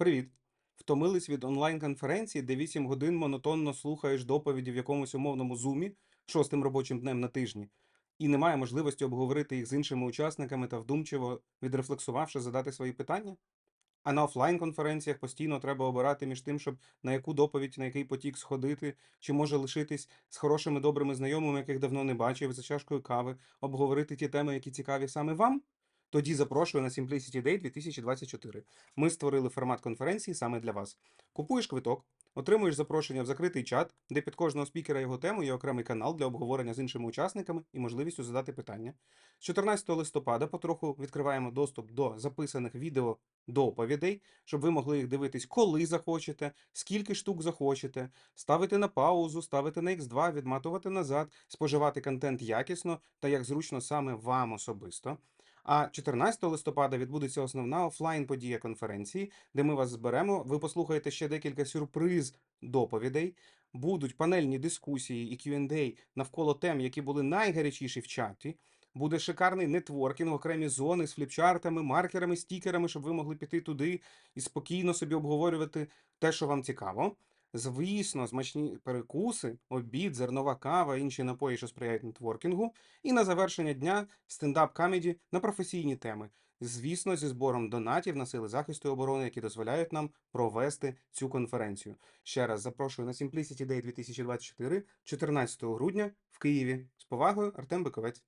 Привіт! Втомились від онлайн-конференції, де 8 годин монотонно слухаєш доповіді в якомусь умовному зумі шостим робочим днем на тижні, і немає можливості обговорити їх з іншими учасниками та вдумчиво відрефлексувавши задати свої питання? А на офлайн-конференціях постійно треба обирати між тим, щоб на яку доповідь, на який потік сходити, чи може лишитись з хорошими добрими знайомими, яких давно не бачив, за чашкою кави, обговорити ті теми, які цікаві саме вам? Тоді запрошую на Simplicity Day 2024. Ми створили формат конференції саме для вас. Купуєш квиток, отримуєш запрошення в закритий чат, де під кожного спікера його тему є окремий канал для обговорення з іншими учасниками і можливістю задати питання. З 14 листопада потроху відкриваємо доступ до записаних відео доповідей, щоб ви могли їх дивитись, коли захочете, скільки штук захочете, ставити на паузу, ставити на X2, відматувати назад, споживати контент якісно та як зручно саме вам особисто. А 14 листопада відбудеться основна офлайн подія конференції, де ми вас зберемо. Ви послухаєте ще декілька сюрприз доповідей. Будуть панельні дискусії і Q&A навколо тем, які були найгарячіші в чаті. Буде шикарний нетворкінг, окремі зони з фліпчартами, маркерами, стікерами, щоб ви могли піти туди і спокійно собі обговорювати те, що вам цікаво. Звісно, смачні перекуси, обід, зернова кава, інші напої, що сприяють нетворкінгу. І на завершення дня стендап камеді на професійні теми. Звісно, зі збором донатів на сили захисту і оборони, які дозволяють нам провести цю конференцію. Ще раз запрошую на Simplicity Day 2024 14 грудня в Києві. З повагою, Артем Биковець.